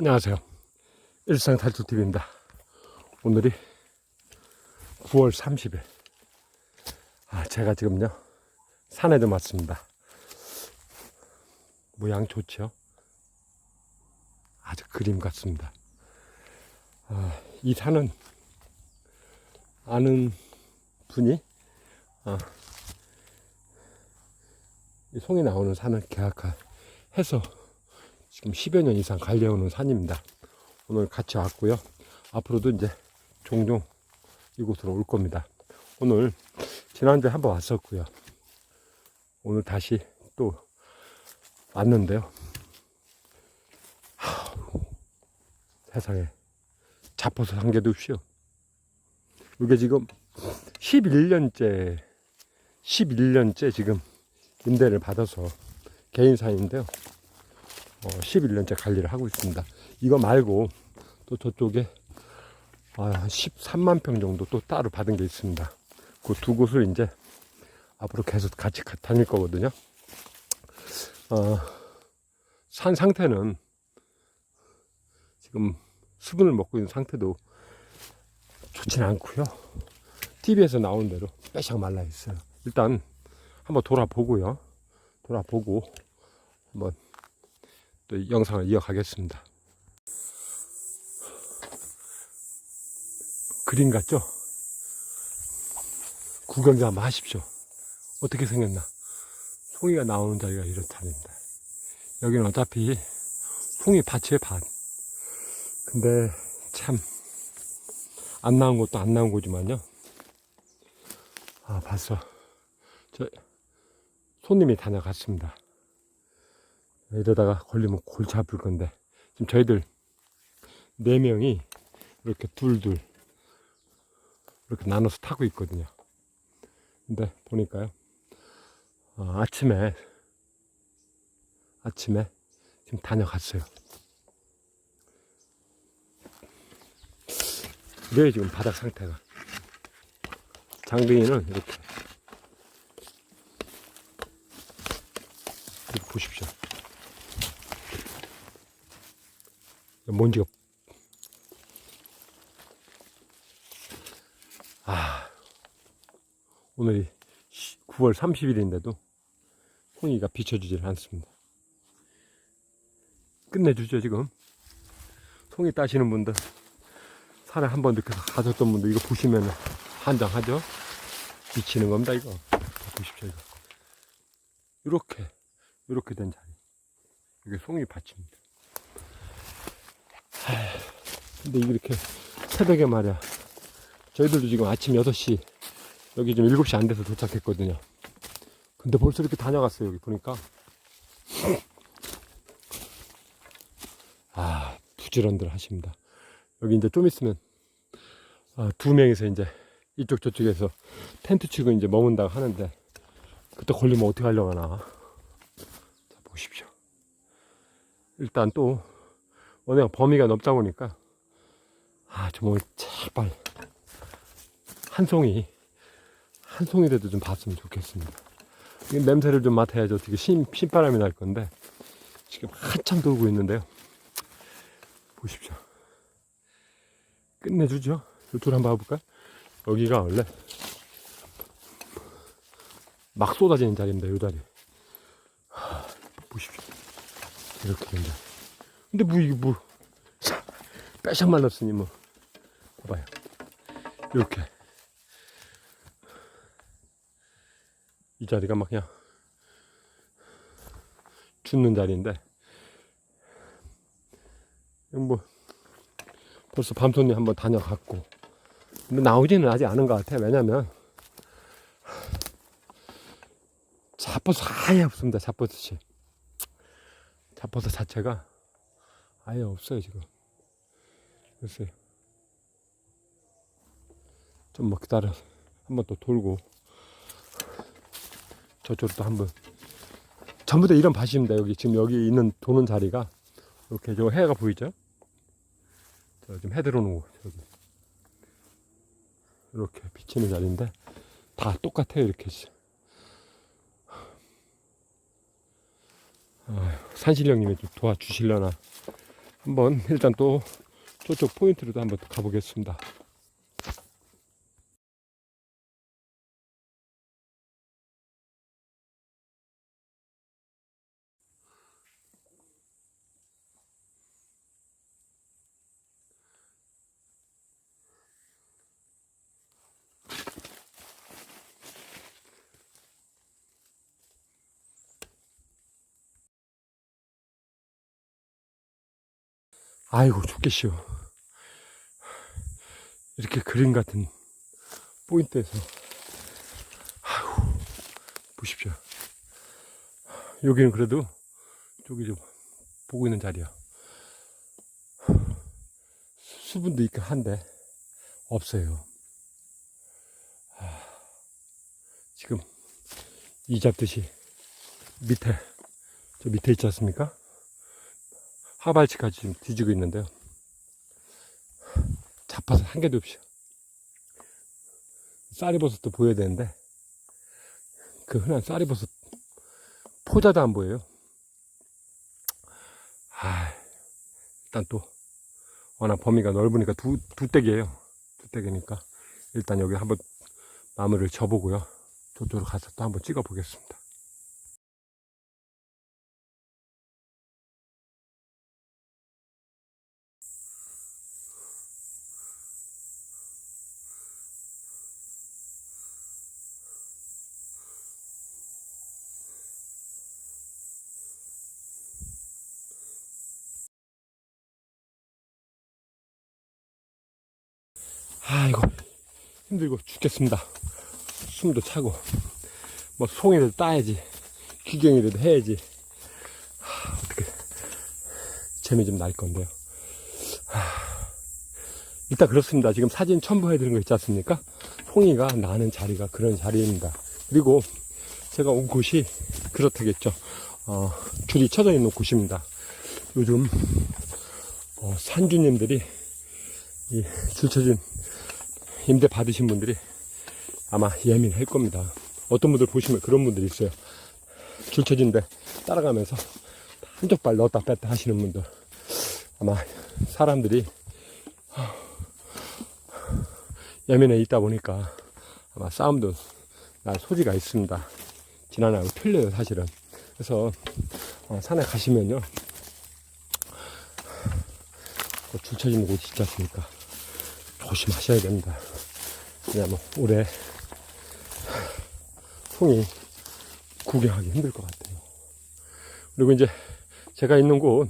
안녕하세요. 일상탈출TV입니다. 오늘이 9월 30일. 아, 제가 지금요, 산에 좀 왔습니다. 모양 좋죠? 아주 그림 같습니다. 아, 이 산은 아는 분이, 아, 이 송이 나오는 산을 계약해서 지금 10여 년 이상 관리해오는 산입니다. 오늘 같이 왔고요. 앞으로도 이제 종종 이곳으로 올 겁니다. 오늘 지난주에 한번 왔었고요. 오늘 다시 또 왔는데요. 하, 세상에 자포서 상계도 없이요. 이게 지금 11년째 11년째 지금 임대를 받아서 개인사인데요. 어, 11년째 관리를 하고 있습니다. 이거 말고 또 저쪽에 아, 13만 평 정도 또 따로 받은 게 있습니다. 그 두 곳을 이제 앞으로 계속 같이 가- 다닐 거거든요. 어, 산 상태는 지금 수분을 먹고 있는 상태도 좋지는 않고요. TV에서 나온 대로 빼샥 말라 있어요. 일단 한번 돌아보고요. 돌아보고 한번 또 영상을 이어가겠습니다. 그림 같죠? 구경 좀 한번 하십시오. 어떻게 생겼나? 송이가 나오는 자리가 이렇답니다. 여기는 어차피 송이 밭이에요, 밭. 근데 참, 안 나온 것도 안 나온 거지만요. 아, 봤어. 저, 손님이 다녀갔습니다. 이러다가 걸리면 골치 아플 건데 지금 저희들 네 명이 이렇게 둘둘 이렇게 나눠서 타고 있거든요. 근데 보니까요 어, 아침에 아침에 지금 다녀갔어요. 이래 지금 바닥 상태가 이렇게 이렇게 보십시오. 먼지가. 아 오늘이 9월 30일인데도 송이가 비춰주질 않습니다. 끝내주죠 지금. 송이 따시는 분들 산에 한 번 이렇게 가셨던 분들 이거 보시면 한장하죠? 비치는 겁니다 이거. 보십시오 이거. 이렇게 이렇게 된 자리. 이게 송이 밭입니다. 근데 이렇게 새벽에 말이야. 저희들도 지금 아침 6시, 여기 좀 7시 안 돼서 도착했거든요. 근데 벌써 이렇게 다녀갔어요, 여기 보니까. 아, 부지런들 하십니다. 여기 이제 좀 있으면, 아, 두 명이서 이제 이쪽 저쪽에서 텐트 치고 이제 머문다고 하는데, 그때 걸리면 어떻게 하려고 하나. 자, 보십시오. 일단 또, 워낙 범위가 넓다 보니까, 아, 정말 제발 한 송이 한 송이라도 좀 봤으면 좋겠습니다. 이 냄새를 좀 맡아야지 어떻게 신, 신바람이 날 건데 지금 한참 돌고 있는데요. 보십시오. 끝내주죠. 이쪽으로 한번 봐볼까요? 여기가 원래 막 쏟아지는 자리입니다. 이 자리. 하, 보십시오. 이렇게 된 자리. 근데 뭐 이게 뭐. 빼샥 말랐으니 뭐. 봐봐요. 이렇게. 이 자리가 막 그냥 죽는 자리인데. 뭐 벌써 밤손이 한번 다녀갔고. 근데 나오지는 아직 않은 것 같아. 왜냐면 잡버섯 아예 없습니다 잡버섯이 잡버섯 자체가 아예 없어요 지금. 글쎄요 좀뭐 기다려. 한번 또 돌고. 저쪽도 한번. 전부 다 이런 밭입니다 여기. 지금 여기 있는 도는 자리가. 이렇게 저 해가 보이죠? 저 지금 해 들어오는 곳 여기. 이렇게 비치는 자리인데 다 똑같아요 이렇게 아휴, 산신령님이 좀 도와주실려나 한번 일단 또 저쪽 포인트로도 한번 가보겠습니다. 아이고 좋겠시오. 이렇게 그림 같은 포인트에서 아이고 보십시오. 여기는 그래도 저기 좀 보고 있는 자리야. 수분도 있긴 한데 없어요. 아, 지금 이 잡듯이 밑에 저 밑에 있지 않습니까? 하발치까지 지금 뒤지고 있는데요. 잡아서 한 개도 없이요. 쌀이버섯도 보여야 되는데, 그 흔한 쌀이버섯 포자도 안 보여요. 아, 일단 또, 워낙 범위가 넓으니까 두, 두 떼기예요. 두 떼기니까. 일단 여기 한번 나무를 접보고요. 저쪽으로 가서 또 한번 찍어 보겠습니다. 아이고 힘들고 죽겠습니다. 숨도 차고 뭐 송이라도 따야지 귀경이라도 해야지 하, 어떻게 재미 좀 날 건데요. 하, 일단 그렇습니다. 지금 사진 첨부해드린 거 있지 않습니까? 송이가 나는 자리가 그런 자리입니다. 그리고 제가 온 곳이 그렇다겠죠. 어, 줄이 쳐져 있는 곳입니다. 요즘 어, 산주님들이 이 줄쳐진 임대 받으신 분들이 아마 예민할 겁니다. 어떤 분들 보시면 그런 분들이 있어요. 줄 쳐진데 따라가면서 한쪽 발 넣었다 뺐다 하시는 분들. 아마 사람들이 예민해 있다 보니까 아마 싸움도 날 소지가 있습니다. 지난해하고 틀려요, 사실은. 그래서 어, 산에 가시면요. 그줄 쳐지는 곳이 있지 않습니까? 조심하셔야 됩니다. 왜냐면 올해 송이 구경하기 힘들 것 같아요. 그리고 이제 제가 있는 곳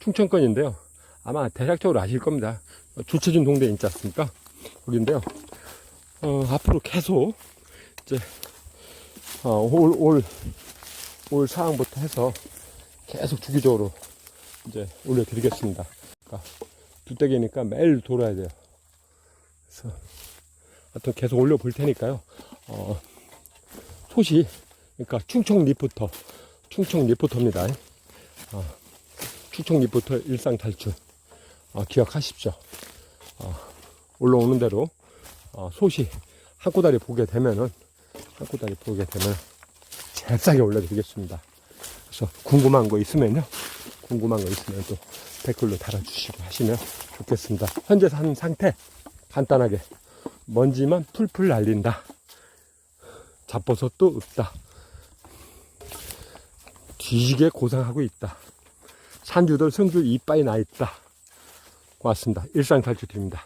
충청권인데요. 아마 대략적으로 아실 겁니다. 주쳐진 동네 있지 않습니까? 거기인데요. 어, 앞으로 계속 이제 어, 올, 올, 올 사항부터 해서 계속 주기적으로 이제 올려드리겠습니다. 그러니까 두떼기니까 매일 돌아야 돼요. 하여튼 계속 올려볼 테니까요. 어, 소시, 그러니까 충청 리포터, 충청 리포터입니다. 어, 충청 리포터 일상 탈출 어, 기억하십시오. 어, 올라오는 대로 어, 소시 한 꼬다리 보게 되면은 한 꼬다리 보게 되면 잽싸게 올려드리겠습니다. 그래서 궁금한 거 있으면요. 궁금한 거 있으면 또 댓글로 달아주시고 하시면 좋겠습니다. 현재 산 상태 간단하게 먼지만 풀풀 날린다. 잡버섯도 없다. 뒤지게 고생하고 있다. 산주들 성주 이빠이 나 있다. 고맙습니다. 일상 탈출드립니다.